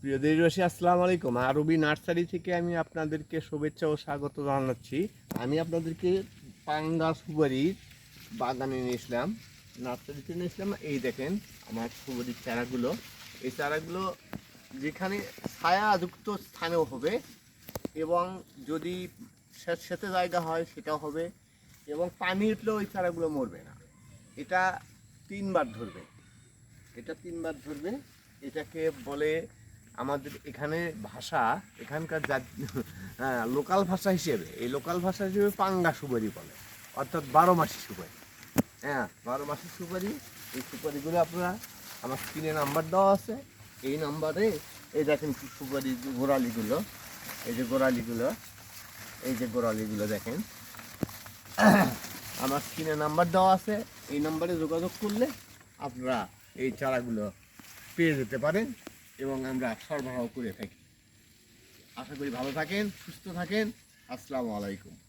প্রিয় দেশবাসী, আসসালামু আলাইকুম। আরবি নার্সারি থেকে আমি আপনাদেরকে শুভেচ্ছা ও স্বাগত জানাচ্ছি। আমি আপনাদেরকে পাঙ্গা সুপারির বাগানে নিয়েছিলাম নার্সারিতে নিয়েছিলাম এই দেখেন আমার সুপারির চারাগুলো। এই চারাগুলো যেখানে ছায়াযুক্ত স্থানেও হবে এবং যদি স্যাঁতস্যাঁতে জায়গা হয় সেটাও হবে এবং পানি উঠলেও ওই চারাগুলো মরবে না। এটা তিনবার ধরবে। এটা তিনবার ধরবে। এটাকে বলে আমাদের এখানে ভাষা, এখানকার হ্যাঁ লোকাল ভাষা হিসেবে, এই লোকাল ভাষা হিসেবে পাঙ্গা সুপারি বলে, অর্থাৎ বারো মাসি সুপারি। হ্যাঁ বারো মাসি সুপারি, এই সুপারিগুলো আপনারা আমার স্ক্রিনে নাম্বার দেওয়া আছে। এই নাম্বারে এই দেখেন সুপারি গোড়ালিগুলো, এই যে গোড়ালিগুলো, এই যে গোড়ালিগুলো দেখেন। আমার স্ক্রিনে নাম্বার দেওয়া আছে, এই নাম্বারে যোগাযোগ করলে আপনারা এই চারাগুলো পেয়ে যেতে পারেন। এবং আমরা সরবরাহ করে থাকি। আশা করি ভালো থাকেন সুস্থ থাকেন। আসসালামু আলাইকুম।